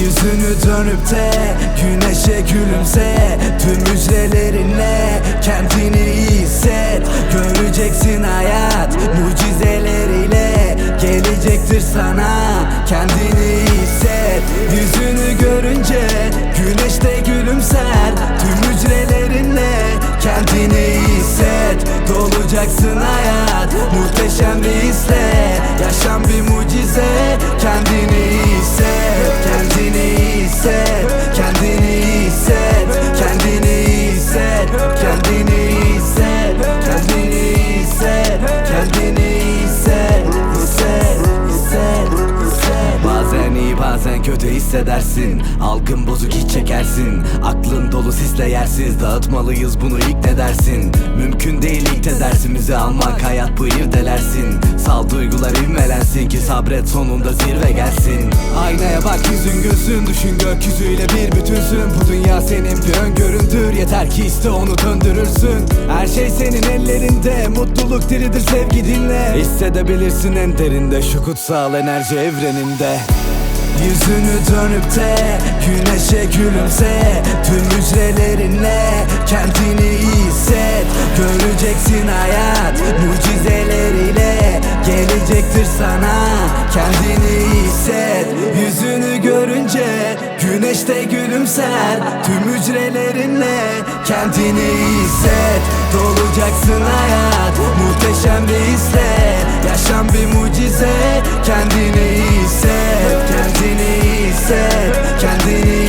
Yüzünü dönüp de güneşe gülümse Tüm hücrelerinle kendini iyi hisset. Göreceksin hayat mucizeleriyle Gelecektir sana kendini iyi hisset. Yüzünü görünce güneşte gülümser Tüm hücrelerinle kendini iyi hisset. Dolacaksın hayat muhteşem bir hisle kötü hissedersin. Algın bozuk hiç çekersin. Aklın dolu sisle yersiz. Dağıtmalıyız bunu ilk ne dersin? Mümkün değil ilk de dersimizi almak. Hayat bu irdelersin. Sal duygular ivmelensin ki sabret sonunda zirve gelsin. Aynaya bak yüzün gülsün. Düşün gökyüzüyle bir bütünsün. Bu dünya senin bir öngöründür. Yeter ki iste onu döndürürsün. Her şey senin ellerinde. Mutluluk diridir sevgi dinle. Hissedebilirsin en derinde. Şu kutsal enerji evreninde Yüzünü dönüp de güneşe gülümse. Tüm hücrelerinle kendini iyi hisset. Göreceksin hayat mucizeleriyle. Gelecektir sana kendini iyi hisset güneşte gülümser. Tüm hücrelerinle kendini hisset. Dolacaksın hayat muhteşem bir hisle Yaşam bir mucize kendini hisset. Kendini hisset kendini